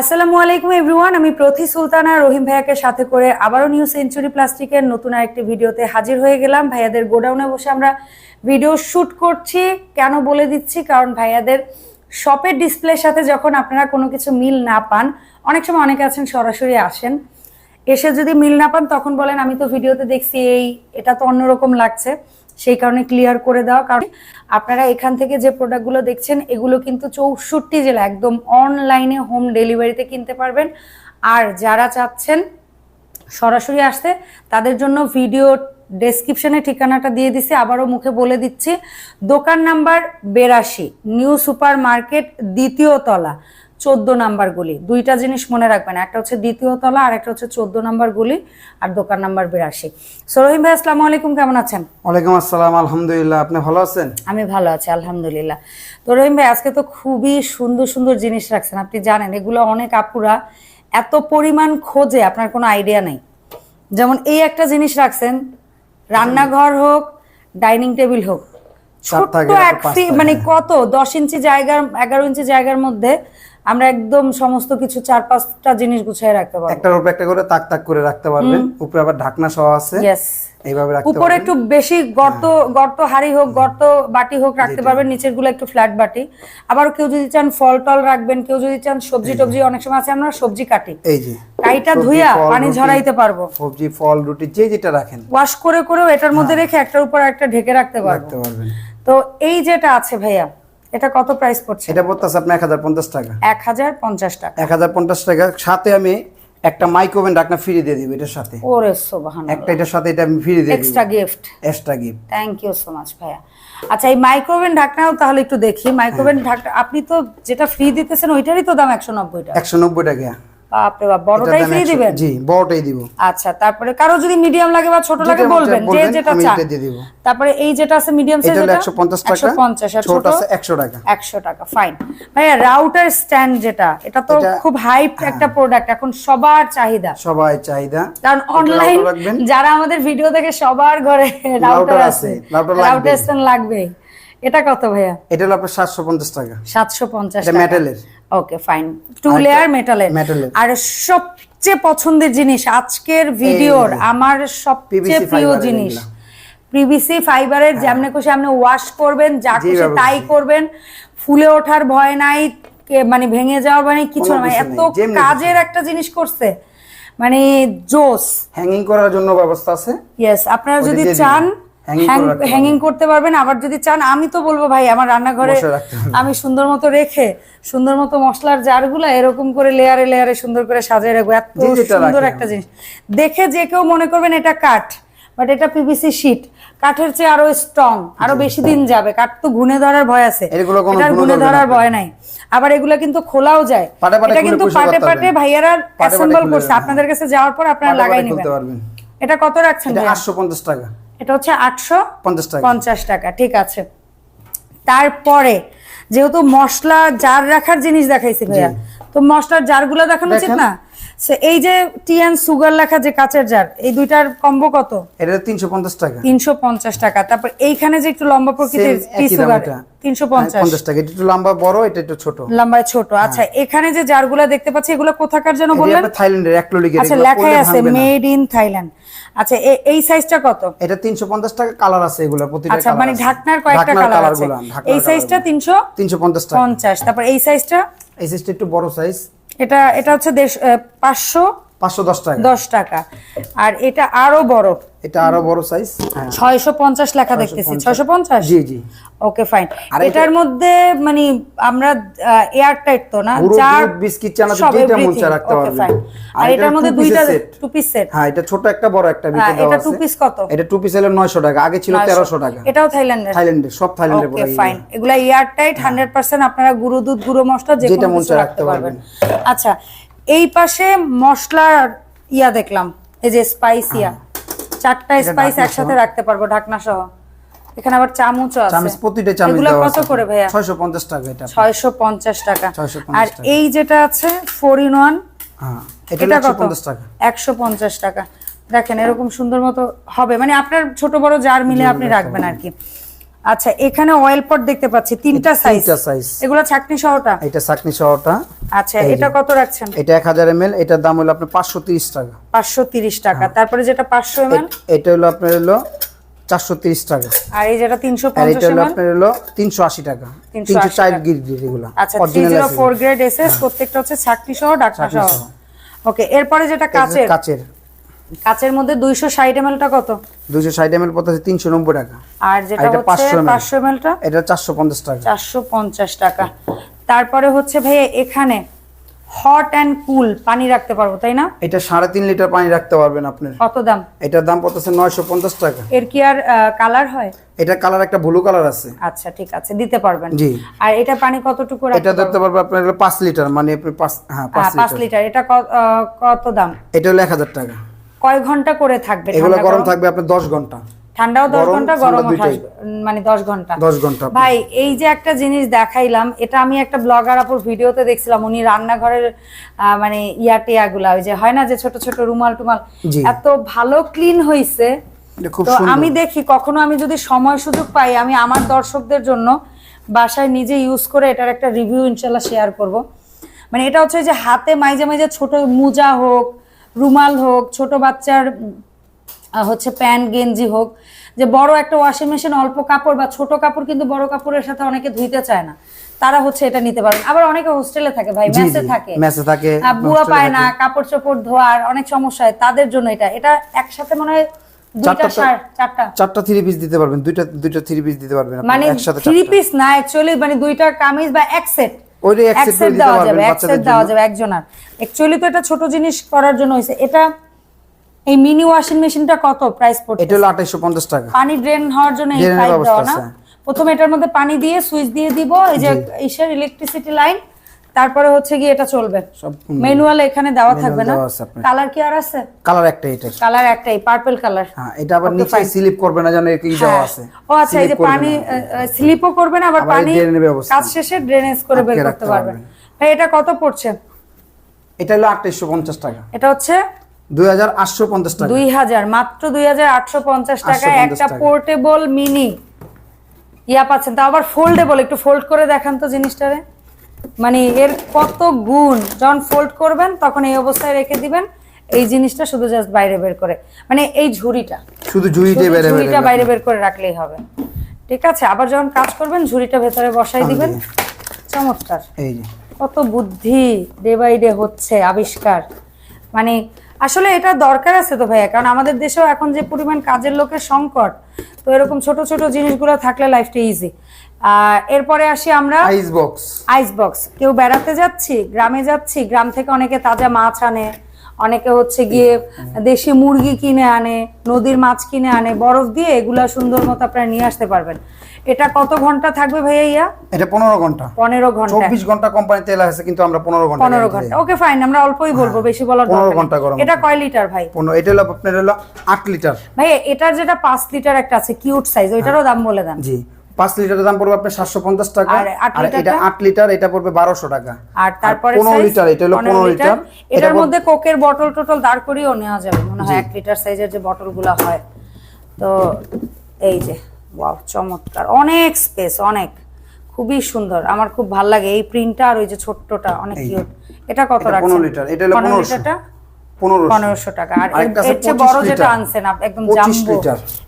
আসসালামু আলাইকুম এভরিওয়ান আমি প্রতি সুলতানা। রহিম ভাইয়াকে সাথে করে আবারও নিউ সেঞ্চুরি প্লাস্টিকের নতুন আরেকটি ভিডিওতে হাজির হয়ে গেলাম। ভাইয়াদের গোডাউনে বসে আমরা ভিডিও শুট করছি। কেন বলে দিচ্ছি? কারণ ভাইয়াদের শপের ডিসপ্লের সাথে যখন আপনারা কোনো কিছু মিল না পান, অনেক সময় অনেকে আছেন, সরাসরি আসেন। এসে যদি মিল না পান, তখন বলেন, আমি তো ভিডিওতে দেখছি এই, এটা তো অন্যরকম লাগছে। সেই কারণে ক্লিয়ার করে দেওয়া কারণ আপনারা এখান থেকে যে প্রোডাক্টগুলো দেখছেন, এগুলো কিন্তু চৌষট্টি জেলা একদম অনলাইনে হোম ডেলিভারিতে কিনতে পারবেন। আর যারা চাচ্ছেন সরাসরি আসতে, তাদের জন্য ভিডিও ডেসক্রিপশনে ঠিকানাটা দিয়ে দিছি, আবারও মুখে বলে দিচ্ছি। দোকান নাম্বার বেরাশি, নিউ সুপার মার্কেট দ্বিতীয় তলা। চোদ্দ নাম্বার গুলি। দুইটা জিনিস মনে রাখবেন একটা হচ্ছে দ্বিতীয় তলা আর একটা হচ্ছে চোদ্দ নাম্বার গুলি আর দোকান নাম্বার বিরাশি। সরহিম ভাই আসসালাম আলাইকুম কেমন আছেন? ওয়ালাইকুম আসসালাম আলহামদুলিল্লাহ। আপনি ভালো আছেন? আমি ভালো আছি আলহামদুলিল্লাহ। তো রহিম ভাই আজকে তো খুবই সুন্দর সুন্দর জিনিস রাখছেন। আপনি জানেন এগুলো অনেক আপুরা এত পরিমাণ খোঁজে আপনার কোনো আইডিয়া নেই। যেমন এই একটা জিনিস রাখছেন রান্নাঘর হোক ডাইনিং টেবিল হোক ছোট্ট এক। মানে কত? দশ ইঞ্চি জায়গার এগারো ইঞ্চি জায়গার মধ্যে আমরা একদম সমস্ত কিছু চার পাঁচটা জিনিস গুছিয়ে রাখতে পারব। একটার উপর একটা করে তাক তাক করে রাখতে পারবেন। উপরে আবার ঢাকনা সহ আছে। এইভাবে রাখতে উপরে একটু বেশি গর্ত গর্ত হাড়ি হোক গর্ত বাটি হোক রাখতে পারবেন। নিচেরগুলো একটু ফ্ল্যাট বাটি। আবার কেউ যদি চান ফল টল রাখবেন কেউ যদি চান সবজি টবজি অনেক সময় আছে আমরা সবজি কাটি। এই যে। কাইটা ধুইয়া পানি ঝরাইতে পারব। সবজি ফল রুটি যে যেটা রাখেন। ওয়াশ করে করেও এটার মধ্যে রেখে একটার উপর একটা ঢেকে রাখতে পারব। রাখতে পারবেন। তো এই যেটা আছে ভাইয়া এটা কত প্রাইস পড়ছে? এটা পড়তেছে আপনার এক হাজার পঞ্চাশ টাকা। এক হাজার পঞ্চাশ টাকা। এক হাজার পঞ্চাশ টাকা। সাথে আমি একটা মাইক্রোওভেন ঢাকনা ফ্রি দিয়ে দিব এটার সাথে। ওরে সুবহানাল্লাহ। একটা এটার সাথে এটা আমি ফ্রি দিয়ে দিব। Extra gift extra gift thank you so much ভাইয়া। আচ্ছা এই মাইক্রোওভেন ঢাকনাও তাহলে একটু দেখি। মাইক্রোওভেন ঢাকনা আপনি তো যেটা ফ্রি দিতেছেন ওইটারই তো দাম একশো নব্বই টাকা। একশো নব্বই টাকা। বাপরে বাপ বড়টাই ফ্রি দিবেন? জি বড়টাই দিব। আচ্ছা তারপরে কারও যদি মিডিয়াম লাগে বা ছোট লাগে বলবেন যে যেটা চান। তারপরে এই যেটা আছে মিডিয়াম সাইজ এটা টাকা 150 আর ছোট ছোট আছে একশো টাকা। একশো টাকা ফাইন ভাইয়া রাউটার স্ট্যান্ড যেটা এটা তো খুব হাইপ একটা প্রোডাক্ট এখন সবার চাহিদা। সবাই চাহিদা। কারণ অনলাইন যারা আমাদের ভিডিও দেখে সবার ঘরে রাউটার আছে। রাউটার স্ট্যান্ড লাগবে। এটা কত ভাইয়া? এটা হলো আপনার সাতশো পঞ্চাশ টাকা। সাতশো পঞ্চাশ এটা মেটালের ওকে ফাইন টু লেয়ার মেটালের। আর সবচেয়ে পছন্দের জিনিস আজকের ভিডিওর আমার সবচেয়ে প্রিয় জিনিস। পিভিসি ফাইবারের যেমনে খুশি আপনি ওয়াশ করবেন যা খুশি তাই করবেন। ফুলে ওঠার ভয় নাই মানে ভেঙে যাওয়ার মানে কিছু না মানে এত কাজের একটা জিনিস করছে। মানে জোস। হ্যাঙ্গিং করার জন্য ব্যবস্থা আছে। ইয়েস আপনারা যদি চান হ্যাঙ্গিং করতে পারবেন আবার যদি চান আমি তো বলব ভাই আমার রান্নাঘরে। আমি সুন্দর মতো রেখে সুন্দর মতো মশলার জারগুলা এরকম করে লেয়ারে লেয়ারে সুন্দর করে সাজিয়ে রাখব। এত সুন্দর একটা জিনিস। দেখে যে কেউ মনে করবেন এটা কাঠ বাট এটা পিভিসি শীট কাঠের চেয়ে আরও স্ট্রং আরও বেশি দিন যাবে। কাঠ তো ঘুনে ধরার ভয় আছে। এটার ঘুনে ধরার ভয় নাই। আবার এগুলা কিন্তু খোলাও যায়। এটা কিন্তু পাটে পাটে। ভাইয়ারা অ্যাসেম্বল করছে। আপনাদের কাছে যাওয়ার পর আপনারা লাগাই নেবেন। এটা কত রাখছেন এটা ভাইয়া? আটশো পঞ্চাশ টাকা। এটা হচ্ছে আটশো পঞ্চাশ টাকা। ঠিক আছে। তারপরে যেহেতু মশলা জার রাখার জিনিস দেখাইছি ভাইয়া তো মশলার জার জারগুলো দেখানো উচিত না? এই যে টি এন সুগার লেখা যে কাচের জার এই দুইটার কম্বো কত? এটা তিনশো পঞ্চাশ টাকা। তিনশো পঞ্চাশ টাকা। তারপর এইখানে যে একটু লম্বা প্রকৃতির টি সুগার হ্যাঁ, টাকা। এটা একটু লম্বা বড় এটা একটু ছোট। ছোট। আচ্ছা এখানে যে জারগুলা দেখতে পাচ্ছি এগুলো কোথাকার যেন বললেন? থাইল্যান্ডের আচ্ছা আছে মেড ইন থাইল্যান্ড আচ্ছা এই সাইজটা কত? এটা তিনশো পঞ্চাশ টাকা কালার আছে এগুলো প্রতিটা আচ্ছা মানে ঢাকনার কয়েকটা কালার আছে। এই সাইজটা গুলো। তিনশো তিনশো পঞ্চাশ টাকা। পঞ্চাশ। তারপর এই সাইজটা এই সাইজটা একটু বড় সাইজ এটা এটা হচ্ছে দেশ পাঁচশো পাঁচশো দশ টাকা। দশ টাকা। আর এটা আরও বড়। এটা আরও বড় সাইজ হ্যাঁ। ছয়শো পঞ্চাশ লেখা দেখতেছি। 650 ছয়শো পঞ্চাশ? জি জি। ওকে ফাইন এটার মধ্যে মানে আমরা এয়ার টাইট তো না? দুধ, বিস্কিট, যেটা মন রাখতে fine। আর এটার মধ্যে দুইটা টু পিস সেট হ্যাঁ এটা ছোট একটা বড় একটা ভিতরে হ্যাঁ, দেওয়া এটা আছে। two piece কত? এটা টু পিস হলো নয়শো টাকা। আগে ছিল তেরোশো টাকা। এটাও থাইল্যান্ডের? থাইল্যান্ডের সব থাইল্যান্ডের ওকে ফাইন এগুলা। এয়ার টাইট হান্ড্রেড পার্সেন্ট আপনারা গুঁড়ো দুধ গুঁড়ো মশলা যেটা রাখতে রাখতে পারবেন। আচ্ছা এই পাশে মশলার ইয়া দেখলাম এই যে স্পাইস ইয়া। চারটা হ্যাঁ। স্পাইস একসাথে রাখতে পারব ঢাকনা সহ। এখানে আবার চামচও আছে। চামিচ প্রতিটা চামিচ এগুলা কত করে ভাইয়া? ছয়শো পঞ্চাশ টাকা এটা। ছয়শো পঞ্চাশ টাকা। আর এই যেটা আছে ফোর ইন ওয়ান হ্যাঁ এটা এটা একশো কত পঞ্চাশ টাকা। একশো পঞ্চাশ টাকা। দেখেন এরকম সুন্দর মতো হবে। মানে আপনার ছোট বড় জার মিলে আপনি রাখবেন আর কি। আচ্ছা এখানে অয়েল পট দেখতে পাচ্ছি তিনটা সাইজ তিনটা সাইজ এগুলো ছাকনি সহটা? এটা চাকনি সহটা। আচ্ছা এটা কত রাখছেন? এটা এক হাজার এম এটার দাম হলো আপনার পাঁচশো তিরিশ টাকা। পাঁচশো তিরিশ টাকা। হ্যাঁ। তারপরে যেটা পাঁচশো এম এটা হলো আপনার হলো চারশো তিরিশ টাকা। আর এই যেটা তিনশো আর এটা হলো আপনার হলো তিনশো আশি টাকা। 380 তিনশো চার টাকা। গিরি এগুলো। আচ্ছা থ্রি Original জিরো আছে। ফোর গ্রেড এসএস প্রত্যেকটা হচ্ছে ছাকনি সহ ডাকনা সহ। ওকে এরপরে যেটা কাচের? কাচের। কাচের মধ্যে দুইশো ষাট এম টা কত? দুশো ষাট এম পড়তেছে তিনশো নব্বই টাকা। আর যেটা হচ্ছে 500 ml টা? এটা চারশো পঞ্চাশ টাকা। চারশো পঞ্চাশ টাকা। তারপরে হচ্ছে ভাইয়া এখানে হট অ্যান্ড কুল পানি রাখতে পারব তাই না? এটা সাড়ে তিন লিটার পানি রাখতে পারবেন আপনার কত দাম? এটার দাম পড়তেছে নয়শো পঞ্চাশ টাকা। এর কি আর কালার হয়? এটা কালার একটা ব্লু কালার আছে। আচ্ছা ঠিক আছে দিতে পারবেন। জি। আর এটা পানি কতটুকু রাখতে এটা ধরতে পারবে আপনার হলো পাঁচ লিটার মানে আপনি পাঁচ হ্যাঁ পাঁচ হ্যাঁ, লিটার। এটা কত দাম? এটা হলো এক হাজার টাকা। কয় ঘণ্টা করে থাকবে? এগুলো গরম? থাকবে আপনার দশ ঘণ্টা। ঠান্ডাও দশ গরম, ঘণ্টা ঠান্ডা গরম মানে দশ ঘণ্টা। দশ ঘণ্টা। ভাই এই যে একটা জিনিস দেখাইলাম এটা আমি একটা ব্লগার আপুর ভিডিওতে দেখছিলাম উনি রান্নাঘরের মানে ইয়া টিয়াগুলা ওই যে হয় না যে ছোট ছোট রুমাল টুমাল। এত ভালো ক্লিন হইছে। তো আমি দেখি কখনো আমি যদি সময় সুযোগ পাই আমি আমার দর্শকদের জন্য বাসায় নিজে ইউজ করে এটার একটা রিভিউ ইনশাল্লাহ শেয়ার করব। মানে এটা হচ্ছে যে হাতে মাইজে মাইজে ছোট মুজা হোক রুমাল হোক ছোট বাচ্চার হচ্ছে প্যান্ট গেঞ্জি হোক যে বড় একটা ওয়াশিং মেশিন অল্প কাপড় বা ছোট কাপড় কিন্তু বড় কাপড়ের সাথে অনেকে ধুইতে চায় না। তারা হচ্ছে এটা নিতে পারেন। আবার অনেকে হোস্টেলে থাকে ভাই মেসে থাকে। মেসে থাকে, বুয়া পায় না কাপড় চোপড় ধোয়ার অনেক সমস্যা হয় তাদের জন্য এটা। এটা একসাথে মনে হয় দুইটা চারটা থ্রি পিস দিতে পারবেন দুইটা দুইটা থ্রি পিস দিতে পারবেন মানে একসাথে থ্রি পিস না অ্যাকচুয়ালি মানে দুইটা কামিজ বা এক সেট এক সেট দেওয়া যাবে এক সেট দেওয়া যাবে একজনের অ্যাকচুয়ালি তো এটা ছোট জিনিস করার জন্য হয়েছে। এটা এই মিনি ওয়াশিং মেশিনটা কত প্রাইস পড়ছে? এটা হলো টাকা। পানি ড্রেন হওয়ার জন্য এই পাইপ দেওয়া না। প্রথমে এটার মধ্যে পানি দিয়ে সুইচ দিয়ে দিব। এই যে ইসের ইলেকট্রিসিটি লাইন তারপরে হচ্ছে গিয়ে এটা চলবে। সব ম্যানুয়াল এখানে দেওয়া থাকবে না। কালার কি আর আছে? কালার একটা এটার কালার একটাই পার্পল কালার হ্যাঁ এটা আবার নিচে স্লিপ করবে না জানো কি দেওয়া আছে। ও আচ্ছা এই যে পানি স্লিপও করবে না আবার পানি কাজ শেষে ড্রেনেজ করে বের করতে পারবেন পারবেন। ভাই এটা কত পড়ছে? এটা হলো আঠাইশো পঞ্চাশ টাকা। এটা হচ্ছে দুই হাজার আটশো পঞ্চাশ টাকা। দুই হাজার মাত্র দুই হাজার আটশো পঞ্চাশ টাকায় একটা পোর্টেবল মিনি ইয়া পাচ্ছেন তা আবার ফোল্ডেবল একটু ফোল্ড করে দেখান তো জিনিসটারে। মানে এর কত গুণ? যখন ফোল্ড করবেন তখন এই অবস্থায় রেখে দিবেন। এই জিনিসটা শুধু জাস্ট বাইরে বের করে। মানে এই ঝুড়িটা। শুধু শুধু বেড়ে ঝুড়িটা বাইরে বের করে রাখলেই হবে। ঠিক আছে? আবার যখন কাজ করবেন ঝুড়িটা ভেতরে বসাই দিবেন। চমৎকার। এই যে। কত বুদ্ধি ডে বাই ডে হচ্ছে আবিষ্কার। মানে আসলে এটা দরকার আছে তো ভাইয়া কারণ আমাদের দেশেও এখন যে পরিমাণ কাজের লোকের সংকট তো এরকম ছোট ছোট জিনিসগুলো থাকলে লাইফটা ইজি এরপরে আসি আমরা আইস বক্স আইস বক্স কেউ বেড়াতে যাচ্ছি গ্রামে যাচ্ছি গ্রাম থেকে অনেকে তাজা মাছ আনে অনেকে হচ্ছে গিয়ে দেশি মুরগি কিনে আনে নদীর মাছ কিনে আনে বরফ দিয়ে এগুলা সুন্দর মতো আপনারা নিয়ে আসতে পারবেন। এটা কত ঘণ্টা থাকবে ভাইয়া? ইয়া এটা পনেরো ঘণ্টা। পনেরো ঘণ্টা। চব্বিশ ঘণ্টা কোম্পানি তেল আছে কিন্তু আমরা পনেরো ঘণ্টা পনেরো ঘণ্টা। ওকে ফাইন আমরা অল্পই বলব বেশি বলার পনেরো ঘণ্টা। গরম। এটা কয় লিটার ভাই? পনেরো এটা হলো আপনার হলো আট লিটার ভাই এটার যেটা পাঁচ লিটার একটা আছে কিউট সাইজ ওইটারও দাম বলে দেন। জি। পাঁচ লিটারের দাম পড়বে আপনার সাতশো পঞ্চাশ টাকা। আর এটা? আট লিটার এটা পড়বে বারোশো টাকা। আর তারপরে পনেরো? লিটার এটা হলো পনেরো লিটার। এটার মধ্যে কোকের বটল টটল দাঁড় করিয়েও নেওয়া যাবে। মনে হয় এক লিটার সাইজের যে বটল হয়। তো এই যে ওয়াও চমৎকার। অনেক স্পেস অনেক। খুবই সুন্দর। আমার খুব ভালো লাগে এই প্রিন্টটা আর ওই যে ছোট্টটা অনেক কিউট এটা কত রাখছেন? 15 লিটার, এটা হলো পনেরো 1500 লিটারটা? পনেরো পনেরোশো টাকা। আর এর চেয়ে বড় যেটা আনছেন আপ- একদম জাম্বো।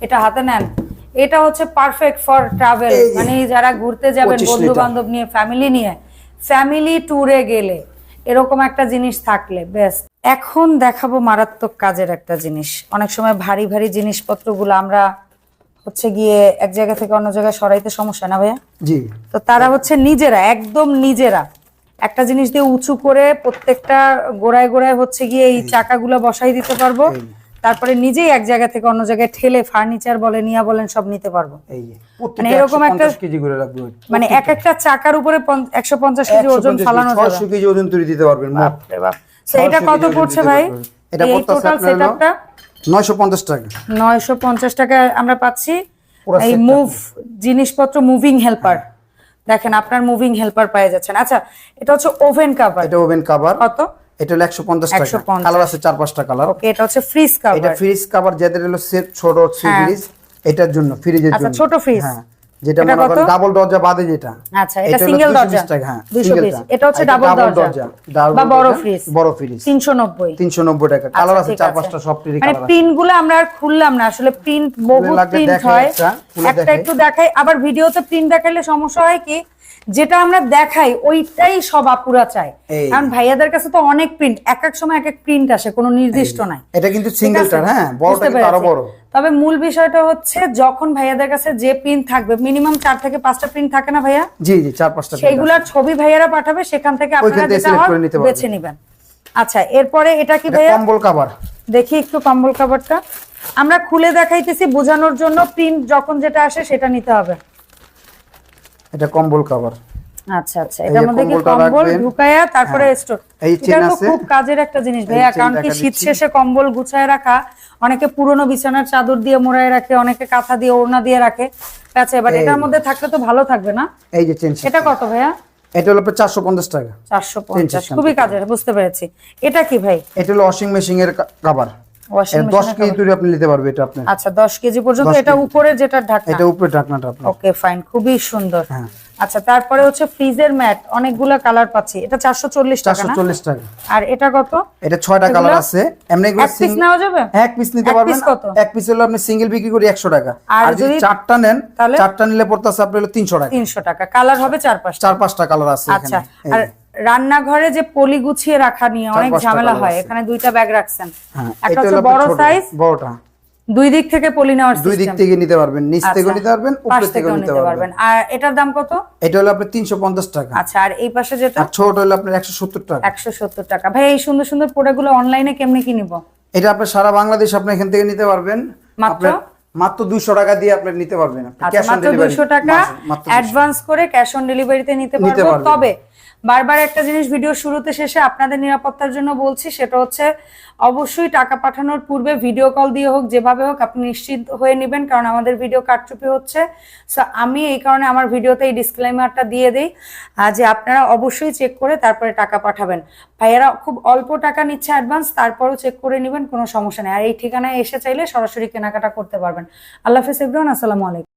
এটা হাতে নেন? এটা হচ্ছে পারফেক্ট ফর ট্রাভেল মানে যারা ঘুরতে যাবেন 25 বন্ধু বান্ধব নিয়ে ফ্যামিলি নিয়ে ফ্যামিলি ট্যুরে গেলে এরকম একটা জিনিস থাকলে বেস্ট এখন দেখাবো মারাত্মক কাজের একটা জিনিস। অনেক সময় ভারী ভারী জিনিসপত্রগুলো আমরা হচ্ছে গিয়ে এক জায়গা থেকে অন্য জায়গায় সরাইতে সমস্যা না ভাইয়া? জি। তো তারা হচ্ছে নিজেরা একদম নিজেরা। একটা জিনিস দিয়ে উঁচু করে প্রত্যেকটা গোড়ায় গোড়ায় হচ্ছে গিয়ে এই চাকাগুলো বসাই দিতে পারব। তারপরে নিজেই এক জায়গা থেকে অন্য জায়গায় ঠেলে ফার্নিচার বলে নিয়া বলেন সব নিতে পারব। মানে এরকম একটা- কেজি করে রাখবে। মানে এক একটা চাকার উপরে একশো পঞ্চাশ কেজি ওজন ফালানো যাবে। কেজি ওজন তুলে দিতে পারবেন বাপরে বাপ। এটা কত পড়ছে ভাই? এটা টোটাল সেটআপটা নয়শো পঞ্চাশ টাকা। নয়শো পঞ্চাশ টাকা আমরা পাচ্ছি। এই মুভ জিনিসপত্র মুভিং হেল্পার দেখেন আপনার মুভিং হেল্পার পেয়ে যাচ্ছেন আচ্ছা এটা হচ্ছে ওভেন কাভার এটা ওভেন কাভার কত? এটা হলো একশো পঞ্চাশ টাকা। কালার আছে চার পাঁচটা কালার ওকে এটা হচ্ছে ফ্রিজ এটা ফ্রিজ কাভার যাদের হলো সেট ছোট হ্যাঁ। ফ্রিজ এটার জন্য ফ্রিজের আচ্ছা, ছোট fridge। হ্যাঁ যেটা মনে করেন ডাবল দরজা বাদে যেটা। আচ্ছা এটা সিঙ্গেল দরজা। হ্যাঁ 220 single এটা হচ্ছে ডাবল দরজা। বা বড় ফ্রিজ বড় ফ্রিজ 390 390 টাকা। কালার আছে চার পাঁচটা সব মানে কালার আছে। প্রিন্টগুলো আমরা আর খুললাম না আসলে প্রিন্ট বহু প্রিন্ট হয়। একটা, একটা দেখাই। আবার ভিডিওতে প্রিন্ট দেখাইলে সমস্যা হয় কি যেটা আমরা দেখাই ওইটাই সব আপুরা চায়। কারণ ভাইয়াদের কাছে তো অনেক প্রিন্ট এক এক সময় এক এক প্রিন্ট আসে কোনো নির্দিষ্ট নাই। এটা কিন্তু? সিঙ্গেলটার হ্যাঁ বড়টা কিন্তু আরও বড়। তবে মূল বিষয়টা হচ্ছে যখন ভাইয়াদের কাছে যে প্রিন্ট থাকবে মিনিমাম চার থেকে পাঁচটা প্রিন্ট থাকে না ভাইয়া? জি জি চার পাঁচটা। সেইগুলার ছবি ভাইয়ারা পাঠাবে সেখান থেকে আপনারা যেটা। বেছে নেবেন। আচ্ছা এরপরে এটা কি ভাইয়া? কম্বল কভার দেখি একটু কম্বল কাভারটা আমরা খুলে দেখাইতেছি বোঝানোর জন্য প্রিন্ট যখন যেটা আসে সেটা নিতে হবে। এটা কম্বল কভার আচ্ছা আচ্ছা। এটার মধ্যে কি কম্বল ঢুকায়া তারপরে হ্যাঁ। স্টোর এটা খুব কাজের একটা জিনিস ভাইয়া কারণ কি শীত শেষে কম্বল গুছায় রাখা অনেকে পুরনো বিছানার চাদর দিয়ে মোড়ায় রাখে অনেকে কাঁথা দিয়ে ওড়না দিয়ে রাখে। আচ্ছা বাট এটার মধ্যে থাকলে তো ভালো থাকবে না? এই যে চেন এটা কত ভাইয়া? এটা হলো চারশো পঞ্চাশ টাকা। চারশো পঞ্চাশ খুবই কাজের বুঝতে পেরেছি। এটা কি ভাই? এটা হলো ওয়াশিং মেশিন এর কাবার 10 কেজি আপনি নিতে এটা আচ্ছা 10 কেজি পর্যন্ত এটা উপরে যেটা খুবই সুন্দর। হ্যাঁ। আচ্ছা তারপরে হচ্ছে ফ্রিজের ম্যাট অনেকগুলা কালার পাচ্ছি। এটা টাকা আর এটা কত? এটা কালার আছে। এমনি পিস নিতে পারবেন। এক পিস আপনি সিঙ্গেল বিক্রি করি 100 টাকা। আর যদি চারটা নেন চারটা নিলে পড়তাছে আপনার তিনশো টাকা। 300 টাকা। কালার হবে চার পাঁচ চার পাঁচটা কালার আছে আচ্ছা রান্নাঘরে যে পলি গুছিয়ে রাখা নিয়ে অনেক ঝামেলা হয় এখানে দুইটা ব্যাগ রাখছেন। হ্যাঁ একটা হচ্ছে বড় সাইজ বড়টা। দুই দিক থেকে পলি নেওয়ার দুই দিক থেকে নিতে পারবেন নিচ আচ্ছা, থেকেও নিতে পারবেন উপর থেকেও নিতে পারবেন। আর এটার দাম কত? এটা হলো আপনার তিনশো পঞ্চাশ টাকা। আচ্ছা আর এই পাশে যেটা? আর ছোট হলো আপনার একশো সত্তর টাকা। একশো সত্তর টাকা। ভাই এই সুন্দর সুন্দর প্রোডাক্টগুলো অনলাইনে কেমনে কিনবো এটা আপনার সারা বাংলাদেশ আপনি এখান থেকে নিতে পারবেন। মাত্র? মাত্র দুইশো টাকা দিয়ে আপনি নিতে পারবেন। আপনি আচ্ছা cash on মাত্র delivery। দুইশো টাকা মাত্র- মাত্র 200 অ্যাডভান্স করে ক্যাশ অন ডেলিভারিতে নিতে পারবেন। তবে বারবার একটা জিনিস ভিডিও শুরুতে শেষে আপনাদের নিরাপত্তার জন্য বলছি, সেটা হচ্ছে অবশ্যই টাকা পাঠানোর পূর্বে ভিডিও কল দিয়ে হোক, যেভাবে হোক আপনি নিশ্চিত হয়ে নেবেন, কারণ আমাদের ভিডিও কারচুপি হচ্ছে। সো আমি এই কারণে আমার ভিডিওতে এই ডিসক্লেমারটা দিয়ে দিই যে আপনারা অবশ্যই চেক করে তারপরে টাকা পাঠাবেন। ভাইয়েরা খুব অল্প টাকা নিচ্ছে অ্যাডভান্স তারপরও চেক করে নেবেন, কোনো সমস্যা নেই। আর এই ঠিকানায় এসে চাইলে সরাসরি কেনাকাটা করতে পারবেন। আল্লাহ হাফিজ ইব্রাহিম আসসালামু আলাইকুম।